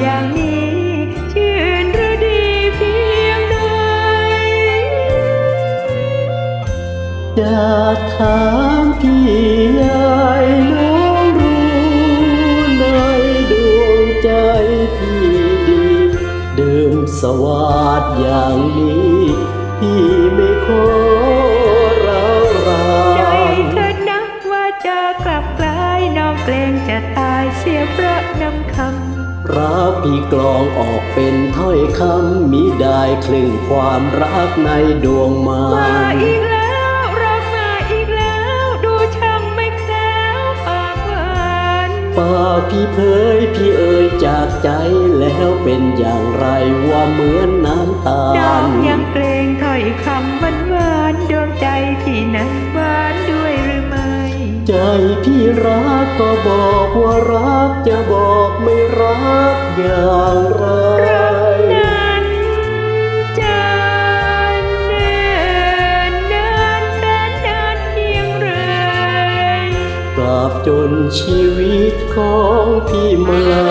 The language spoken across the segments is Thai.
อย่างนี้ชื่นหรือดีเพียงใดจะถามพี่ยายน้องรู้ในดวงใจพี่ดีดื่มสวัสดอย่างนี้พี่ไม่ขอเราราใจเธอนะว่าจะกลับกลายน้องเกรงจะตายเสียเพราะนำคำ รักพี่กลองออกเป็นถ้อยคำมิได้คลึงความรักในดวงมาำมานอีกแล้วรักมาอีกแล้ว ดูช่างไม่แคล้วปากหวานปากพี่เผยพี่เอ่ยจากใจแล้วเป็นอย่างไรว่าเหมือนน้ำตา ใจพี่รักก็บอกว่ารักจะบอกไม่รักอย่างไรนั้นจะเนิ่นนานแสนนานเพียงไรตราบจนชีวิตของพี่มาลา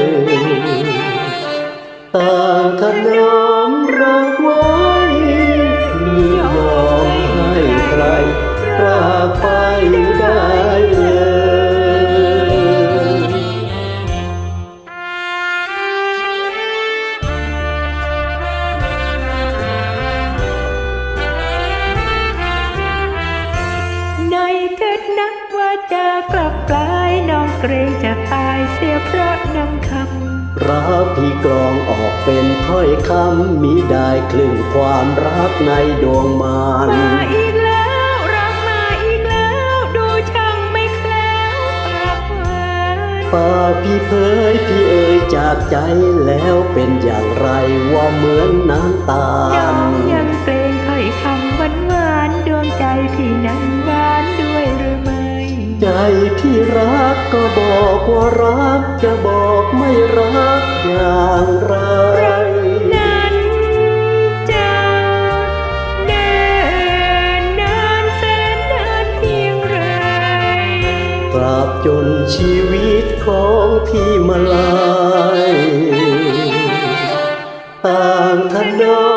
ยต่างขนมรั เกรงจะตายเสียเพราะน้ำครักพี่กรองออกเป็นถ้อยคำมิได้คลึงความรักในดวงมานำมาอีกแล้วรักมาอีกแล้ว ดูช่างไม่แคล้วปากหวานปากพี่เผยพี่เอ่ยจากใจแล้วเป็นอย่างไรว่าเหมือนน้ำตาน้อลงยังเกรง ที่รักก็บอกว่ารัก จะบอกไม่รักอย่างไรนั้นจะเนิ่นานแสนนานเพียงไรตราบจนชีวิตของพี่มาลายต่างถนอ